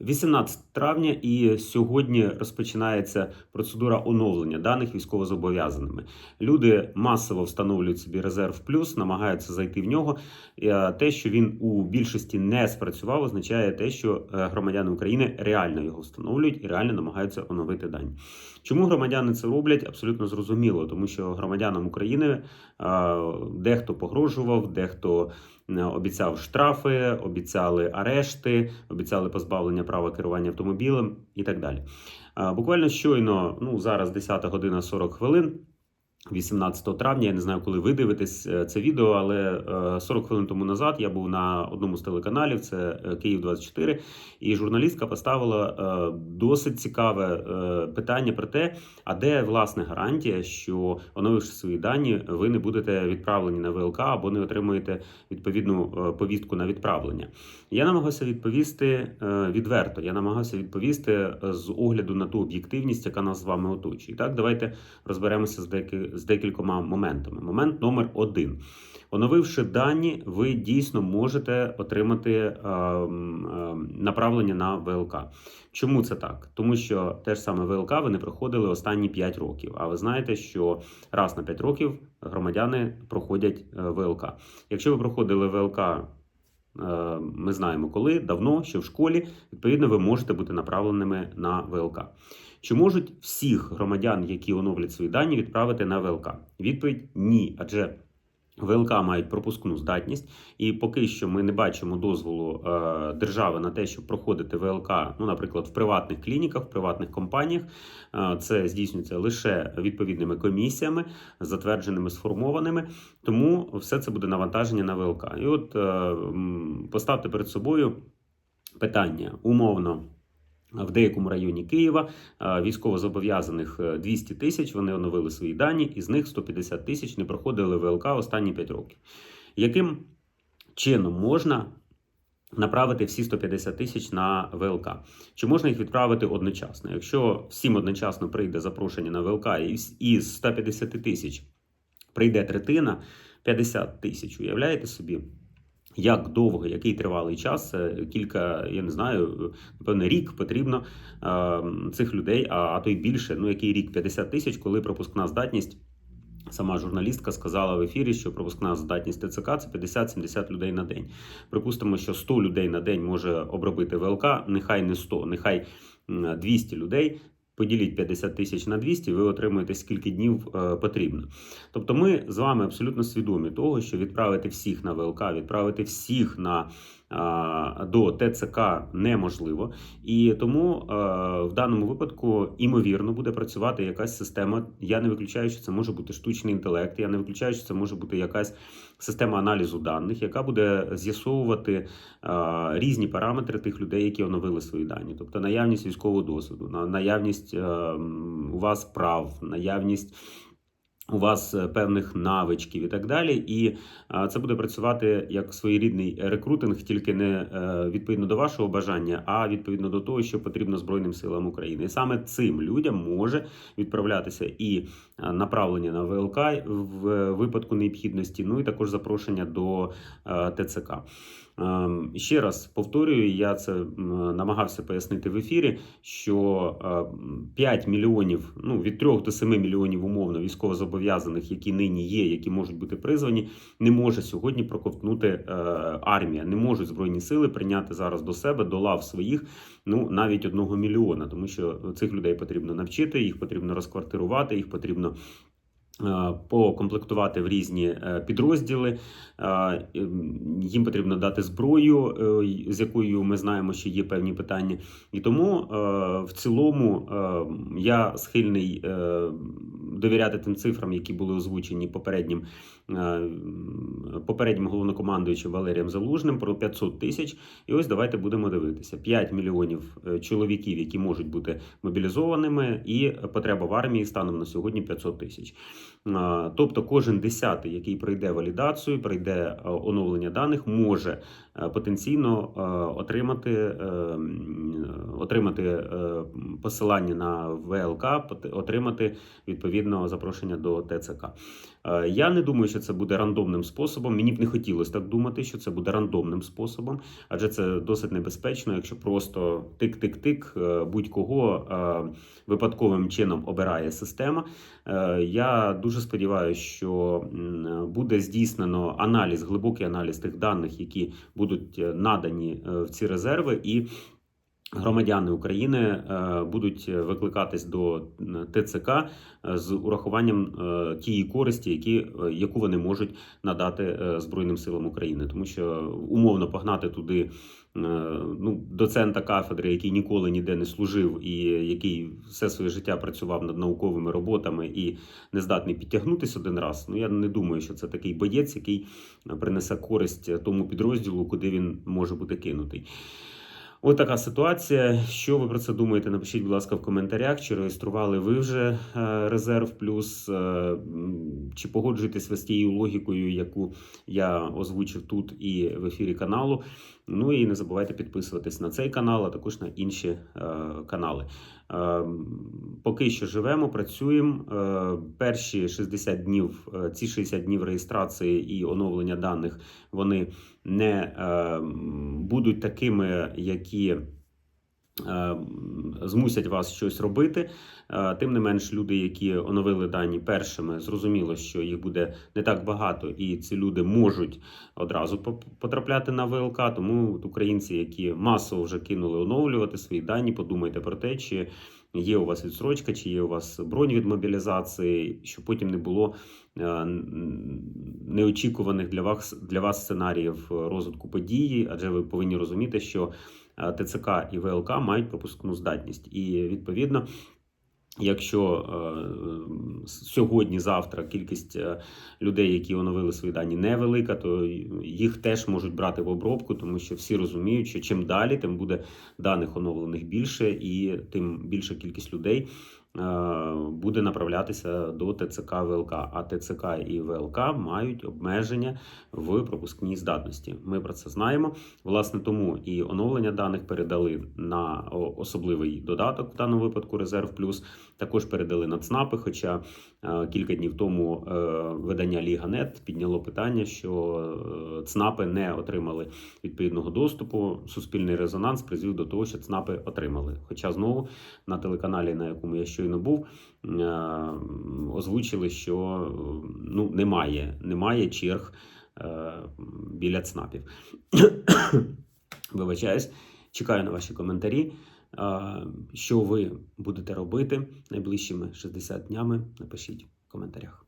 18 травня і сьогодні розпочинається процедура оновлення даних військовозобов'язаними. Люди масово встановлюють собі резерв плюс, намагаються зайти в нього. Е, Те, що він у більшості не спрацював, означає те, що е, громадяни України реально його встановлюють і реально намагаються оновити дані. Чому громадяни це роблять? Абсолютно зрозуміло, тому що громадянам України е, дехто погрожував, дехто обіцяв штрафи, обіцяли арешти, обіцяли позбавлення права керування автомобілем і так далі. Е, Буквально щойно, ну зараз 10 година 40 хвилин. 18 травня, я не знаю, коли ви дивитесь е, це відео, але е, 40 хвилин тому назад я був на одному з телеканалів, це е, Київ 24 і журналістка поставила е, досить цікаве е, питання про те, а де власне гарантія, що оновивши свої дані, ви не будете відправлені на ВЛК або не отримуєте відповідну е, повістку на відправлення. Я намагався відповісти е, відверто. Я намагався відповісти е, з огляду на ту об'єктивність, яка нас з вами оточує. Так, давайте розберемося з, деки, з декількома моментами. Момент номер один. Оновивши дані, ви дійсно можете отримати е, е, направлення на ВЛК. Чому це так? Тому що те ж саме ВЛК ви не проходили останні 5 років. А ви знаєте, що раз на 5 років громадяни проходять е, ВЛК. Якщо ви проходили ВЛК ми знаємо коли, давно, ще в школі, відповідно, ви можете бути направленими на ВЛК. Чи можуть всіх громадян, які оновлять свої дані, відправити на ВЛК? Відповідь ні, адже ВЛК мають пропускну здатність, і поки що ми не бачимо дозволу е, держави на те, щоб проходити ВЛК, ну, наприклад, в приватних клініках, в приватних компаніях. Е, це здійснюється лише відповідними комісіями, затвердженими, сформованими. Тому все це буде навантаження на ВЛК. І от е, поставте перед собою питання умовно. В деякому районі Києва е, військовозобов'язаних е, 200 тисяч. Вони оновили свої дані, із них 150 тисяч не проходили ВЛК останні 5 років. Яким чином можна направити всі 150 тисяч на ВЛК? Чи можна їх відправити одночасно? Якщо всім одночасно прийде запрошення на ВЛК, із 150 тисяч прийде третина, 50 тисяч. Уявляєте собі? Як довго, який тривалий час, кілька, я не знаю, напевно, рік потрібно е, цих людей, а, то й більше. Ну, який рік 50 тисяч, коли пропускна здатність. Сама журналістка сказала в ефірі, що пропускна здатність ТЦК це 50-70 людей на день. Припустимо, що 100 людей на день може обробити ВЛК, нехай не 100, нехай м, 200 людей. Поділіть 50 тисяч на 200, ви отримуєте скільки днів е, потрібно. Тобто, ми з вами абсолютно свідомі того, що відправити всіх на ВЛК, відправити всіх на до ТЦК неможливо, і тому в даному випадку імовірно буде працювати якась система. Я не виключаю, що це може бути штучний інтелект. Я не виключаю, що це може бути якась система аналізу даних, яка буде з'ясовувати різні параметри тих людей, які оновили свої дані, тобто наявність військового досвіду, на- наявність е, у вас прав, наявність. У вас е, певних навичків і так далі, і це буде працювати як своєрідний рекрутинг, тільки не е, відповідно до вашого бажання, а відповідно до того, що потрібно Збройним силам України. І саме цим людям може відправлятися і е, направлення на ВЛК в випадку необхідності, ну і також запрошення до ТЦК. Ем, Ще раз повторюю, я це намагався пояснити в ефірі, що е, 5 мільйонів, ну від 3 до 7 мільйонів умовно військовозобов'язаних, які нині є, які можуть бути призвані, не може сьогодні проковтнути е, армія. Не можуть збройні сили прийняти зараз до себе до лав своїх ну навіть одного мільйона, тому що цих людей потрібно навчити, їх потрібно розквартирувати, їх потрібно. е, Покомплектувати в різні е, підрозділи, їм потрібно дати зброю, з якою ми знаємо, що є певні питання. І тому в цілому я схильний довіряти тим цифрам, які були озвучені попереднім, е, попереднім головнокомандуючим Валерієм Залужним про 500 тисяч. І ось давайте будемо дивитися: 5 мільйонів е, чоловіків, які можуть бути мобілізованими, і потреба в армії станом на сьогодні 500 тисяч. Е, Тобто, кожен десятий, який пройде валідацію, пройде оновлення даних, може потенційно отримати, отримати посилання на ВЛК, отримати відповідно запрошення до ТЦК. Е, Я не думаю, що це буде рандомним способом. Мені б не хотілося так думати, що це буде рандомним способом, адже це досить небезпечно, якщо просто тик-тик-тик е, будь-кого е, випадковим чином обирає система. Я дуже сподіваюся, що буде здійснено аналіз, глибокий аналіз тих даних, які будуть надані в ці резерви, і громадяни України е, будуть викликатись до ТЦК е, з урахуванням е, тієї користі, які, яку вони можуть надати Збройним силам України, тому що умовно погнати туди ну, доцента кафедри, який ніколи ніде не служив, і який все своє життя працював над науковими роботами і не здатний підтягнутися один раз. Ну я не думаю, що це такий боєць, який принесе користь тому підрозділу, куди він може бути кинутий. Ось така ситуація. Що ви про це думаєте? Напишіть, будь ласка, в коментарях. Чи реєстрували ви вже е, резерв плюс, е, чи погоджуєтесь ви з тією логікою, яку я озвучив тут і в ефірі каналу. Ну і не забувайте підписуватись на цей канал, а також на інші е, канали. Е, поки що живемо, працюємо. Е, перші 60 днів, е, ці 60 днів реєстрації і оновлення даних, вони не е, будуть такими, які змусять вас щось робити. Е, Тим не менш, люди, які оновили дані першими, зрозуміло, що їх буде не так багато, і ці люди можуть одразу потрапляти на ВЛК. Тому українці, які масово вже кинули оновлювати свої дані, подумайте про те, чи є у вас відсрочка, чи є у вас бронь від мобілізації, щоб потім не було е, неочікуваних для вас для вас сценаріїв розвитку події, адже ви повинні розуміти, що е, ТЦК і ВЛК мають пропускну здатність, і відповідно. Якщо е, сьогодні, завтра кількість е, людей, які оновили свої дані, невелика, то їх теж можуть брати в обробку, тому що всі розуміють, що чим далі, тим буде даних оновлених більше, і тим більша кількість людей е, буде направлятися до ТЦК ВЛК. А ТЦК і ВЛК мають обмеження в пропускній здатності. Ми про це знаємо. Власне, тому і оновлення даних передали на особливий додаток в даному випадку Резерв Плюс. Також передали на ЦНАПи. Хоча е, кілька днів тому е, видання Ліга.нет підняло питання, що е, ЦНАПи не отримали відповідного доступу. Суспільний резонанс призвів до того, що ЦНАПи отримали. Хоча знову на телеканалі, на якому я щойно був, е, озвучили, що е, ну немає, немає черг е, біля ЦНАПів. Вибачаюсь, чекаю на ваші коментарі. Що ви будете робити найближчими 60 днями? Напишіть в коментарях.